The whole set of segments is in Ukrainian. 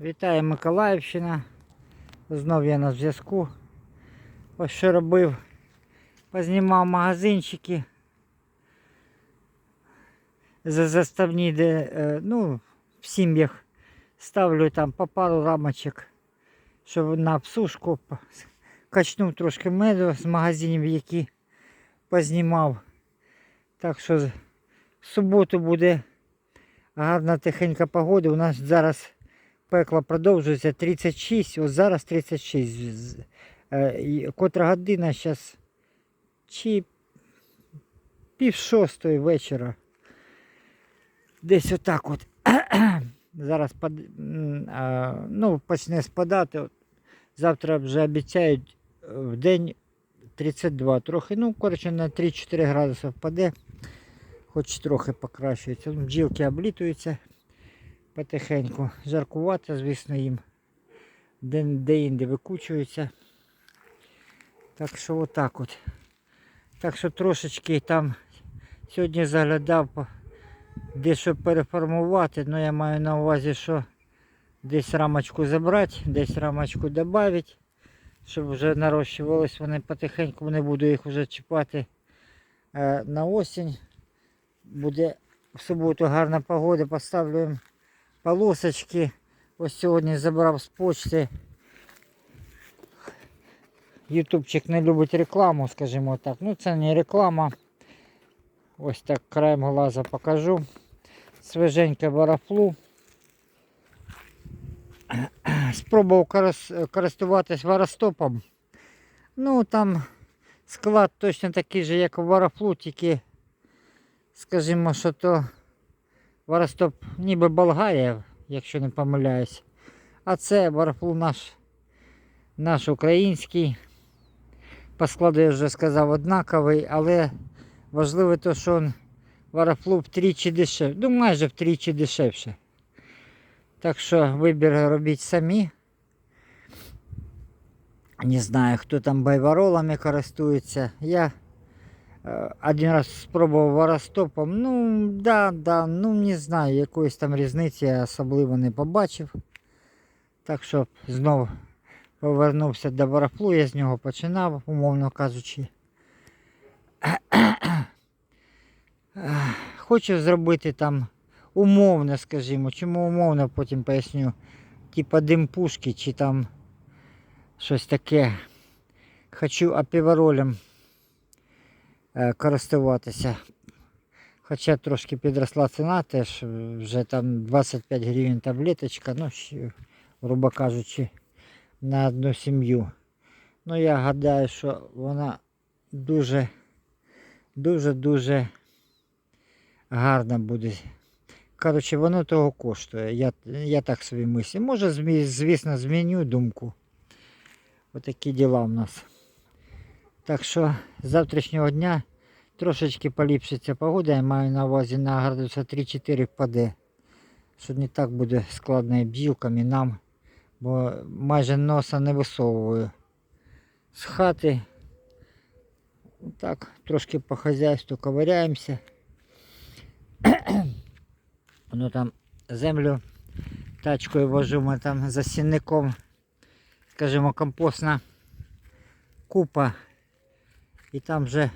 Вітаю Миколаївщина. Знов я на зв'язку. Ось що робив. Познімав магазинчики. За заставні, де е, ну, в сім'ях ставлю там по пару рамочок, щоб на обсушку качнув трошки меду з магазинів, які познімав. Так що в суботу буде гарна тихенька погода. У нас зараз пекло продовжується 36, ось зараз 36. Е, Котра година зараз чи пів шостої вечора. Десь отак от. Зараз ну, почне спадати. Завтра вже обіцяють е, в день 32 трохи. Ну, коротше, на 3-4 градуси впаде. Хоч трохи покращується. Бджілки облітуються потихеньку. Жаркувато, звісно, їм. Де- Де-інде викучуються. Так що отак от. Так що трошечки там сьогодні заглядав дещо переформувати, але я маю на увазі, що десь рамочку забрати, десь рамочку додати, щоб вже нарощувались вони потихеньку, не буду їх вже чіпати е, на осінь. Буде в суботу гарна погода, поставлю їм полосочки. Ось сьогодні забрав з почти. Ютубчик не любить рекламу, скажімо так. Ну це не реклама. Ось так краєм глаза покажу. Свеженьке варафлу. Спробував користуватись варостопом. Ну там склад точно такий же, як у варафлу, тільки, скажімо, що то варостоп ніби Болгарія, якщо не помиляюсь. А це варафлу наш, наш український. По складу я вже сказав однаковий, але важливо те, що він варафлу втричі дешевше. Ну майже втричі дешевше. Так що вибір робіть самі. Не знаю, хто там байваролами користується. Я один раз спробував варостопом. Ну, да, да, ну не знаю, якоїсь там різниці я особливо не побачив. Так що знову повернувся до варафлу, я з нього починав, умовно кажучи. Хочу зробити там умовно, скажімо. Чому умовно, потім поясню. Типа димпушки чи там щось таке. Хочу апіваролем е, користуватися. Хоча трошки підросла ціна, теж е, вже там 25 гривень таблеточка, ну, грубо кажучи, на одну сім'ю. Ну я гадаю, що вона дуже, дуже, дуже гарна буде. Коротше, воно того коштує. Я, я так собі мислю. Може, звісно, зміню думку. Отакі діла в нас. Так що з завтрашнього дня трошечки поліпшиться погода. Я маю на увазі на градуса 3-4 впаде. Що не так буде складно і бджілкам і нам. Бо майже носа не висовую з хати. Так, трошки по хазяйству ковыряємося. Ну там землю тачкою вожу, ми там за сінником, скажімо, компостна купа. І там вже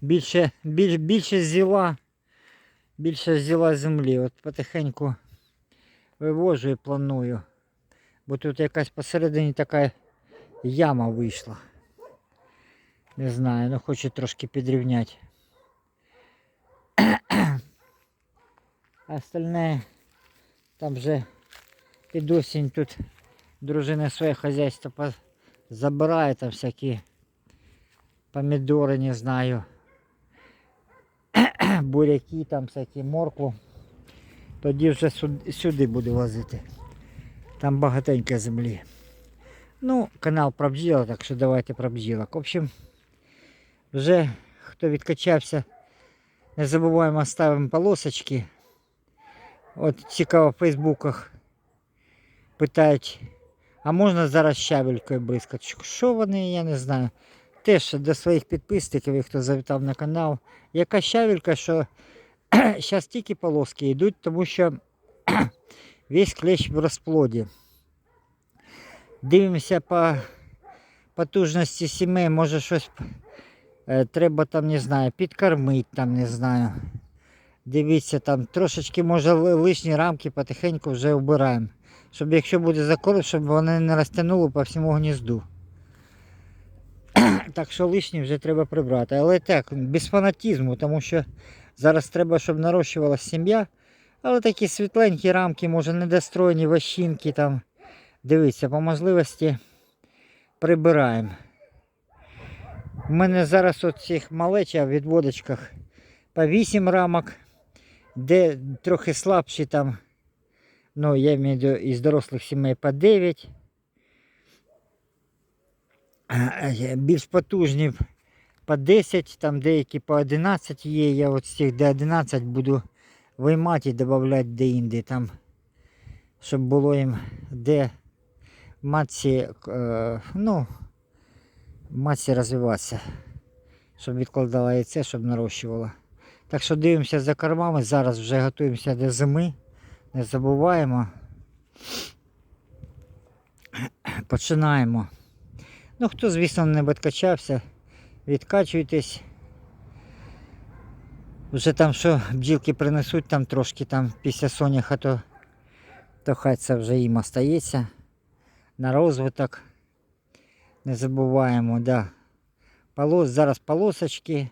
більше, більш, більше зіла, більше зіла землі. От потихеньку вивожу і планую. Бо тут якась посередині така яма вийшла. Не знаю, ну хочу трошки підрівняти. А остальне там вже під осінь тут дружина своє хазяйство забирає там всякі помідори, не знаю. Буряки там всякі моркву. Тоді вже сюди, буду возити. Там багатенько землі. Ну, канал про бджілок, так що давайте про бджілок. В общем, вже хто відкачався, не забуваємо ставимо полосочки. От цікаво в фейсбуках питають, а можна зараз щавелькою бризкати? Що вони, я не знаю. Теж до своїх підписників, хто завітав на канал, яка щавелька, що зараз тільки полоски йдуть, тому що весь клещ в розплоді. Дивимося по потужності сімей, може щось е, треба там, не знаю, підкормити там, не знаю. Дивіться, там трошечки, може, лишні рамки потихеньку вже вбираємо. Щоб якщо буде закорм, щоб вони не розтягнули по всьому гнізду. так що лишні вже треба прибрати. Але так, без фанатізму, тому що зараз треба, щоб нарощувалася сім'я. Але такі світленькі рамки, може, недостроєні вощинки там. Дивіться, по можливості прибираємо. У мене зараз от цих малеча в відводочках по 8 рамок, де трохи слабші там, ну, я маю із дорослих сімей по 9. Е, Більш потужні по 10, там деякі по 11 є. Я от з цих до 11 буду виймати і додавати де-інде там, щоб було їм де матці, е, ну, матці розвиватися, щоб відкладала яйце, щоб нарощувала. Так що дивимося за кормами, зараз вже готуємося до зими, не забуваємо. Починаємо. Ну, хто, звісно, не відкачався, відкачуйтесь. Вже там що бджілки принесуть там трошки там після соняха, то, то хай це вже їм остається. На розвиток. Не забуваємо, да. Полос, зараз полосочки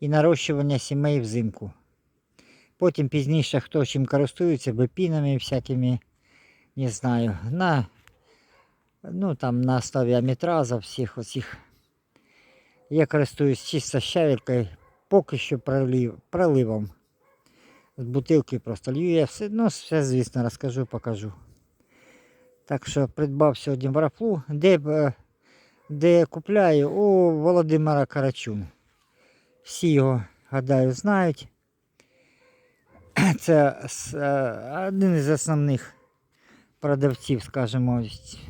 і нарощування сімей взимку. Потім пізніше хто чим користується, бепінами всякими, не знаю, на, ну, там, на основі амітраза всіх оцих. Я користуюсь чисто щавелькою, поки що пролив, проливом. З бутилки просто лью я все, ну, все, звісно, розкажу, покажу. Так що придбав сьогодні варафлу, де, де купляю у Володимира Карачун. Всі його, гадаю, знають. Це е, один із основних продавців, скажімо,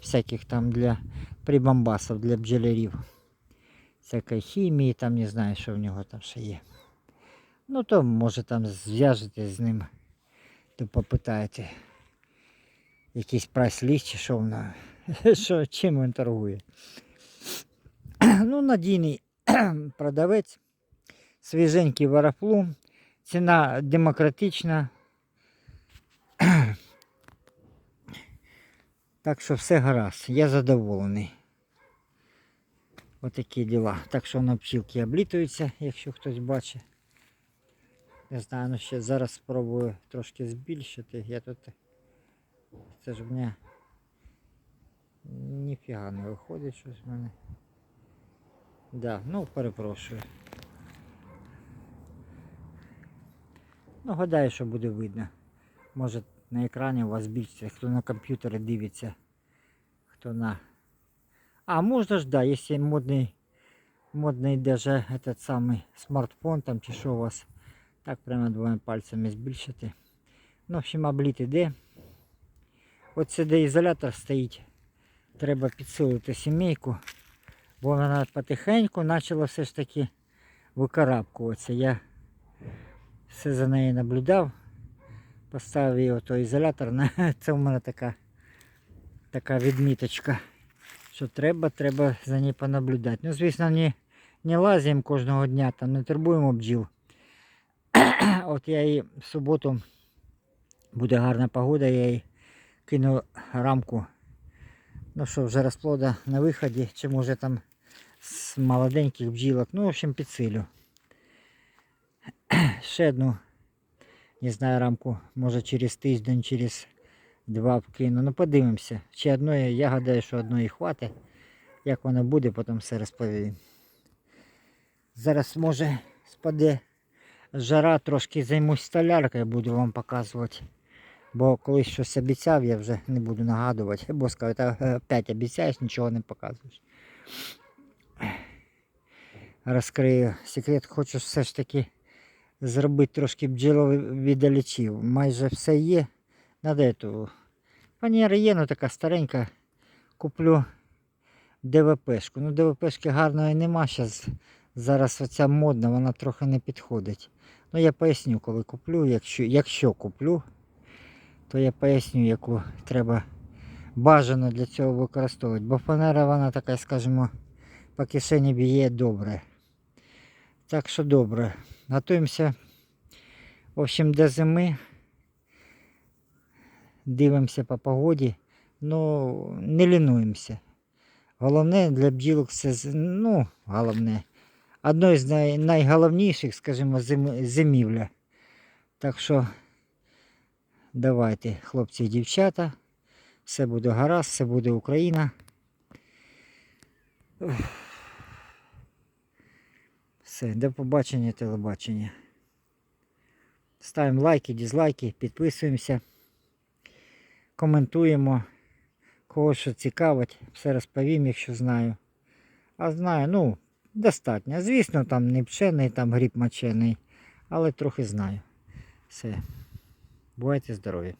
всяких там для прибамбасів, для бджолярів. Всякої хімії, там не знаю, що в нього там ще є. Ну, то може там зв'яжетесь з ним, то попитаєте якийсь прайс-ліст чи що воно, що, чим він торгує. ну, надійний продавець, свіженький варафлу, ціна демократична. Так що все гаразд, я задоволений. Отакі діла. Так що на пчілки облітуються, якщо хтось бачить. Не знаю, ну ще зараз спробую трошки збільшити. Я тут. Це ж в мене ніфіга не виходить щось в мене. Да, ну перепрошую. Ну, гадаю, що буде видно. Може на екрані у вас більше, хто на комп'ютері дивиться, хто на. А, можна ж, да, якщо модний, модний даже этот самий смартфон там чи що у вас, так прямо двома пальцями збільшити. Ну, в общем, обліт іде. Оце де ізолятор стоїть. Треба підсилити сімейку, бо вона потихеньку почала все ж таки викарабкуватися. Я все за нею наблюдав. Поставив ото ізолятор. Це в мене така, така відміточка. Що треба, треба за нею понаблюдати. Ну, звісно, не, не лазимо кожного дня, там не турбуємо бджіл. От я її в суботу буде гарна погода, я їй кину рамку. Ну що, вже розплода на виході, чи може там з молоденьких бджілок. Ну, в общем, підсилю. Ще одну, не знаю, рамку, може через тиждень, через два вкину. Ну, подивимося. Чи одної, я гадаю, що одної хватить. Як воно буде, потім все розповім. Зараз може спаде жара, трошки займусь столяркою, буду вам показувати. Бо колись щось обіцяв, я вже не буду нагадувати. Бо скажу, та е, опять обіцяєш, нічого не показуєш. Розкрию секрет, хочу все ж таки зробити трошки бджоловіддалечів. Майже все є. Надо эту. Фанера є, ну така старенька. Куплю ДВПшку. Ну, ДВПшки гарної нема. Щас, зараз оця модна, вона трохи не підходить. Ну я поясню, коли куплю, якщо, якщо куплю, то я поясню, яку треба бажано для цього використовувати. Бо фанера вона така, скажімо, по кишені б'є добре. Так що добре. Готуємося. В общем, до зими. Дивимося по погоді. Ну, не лінуємося. Головне для бджілок це ну, головне. Одно з най, найголовніших, скажімо, зим, зимівля. Так що давайте, хлопці і дівчата. Все буде гаразд, все буде Україна. Все, до побачення, телебачення. Ставимо лайки, дізлайки, підписуємося, коментуємо. Кого що цікавить, все розповім, якщо знаю. А знаю, ну, достатньо. Звісно, там не пчений, там гріб мочений, але трохи знаю. Все. Бувайте здорові.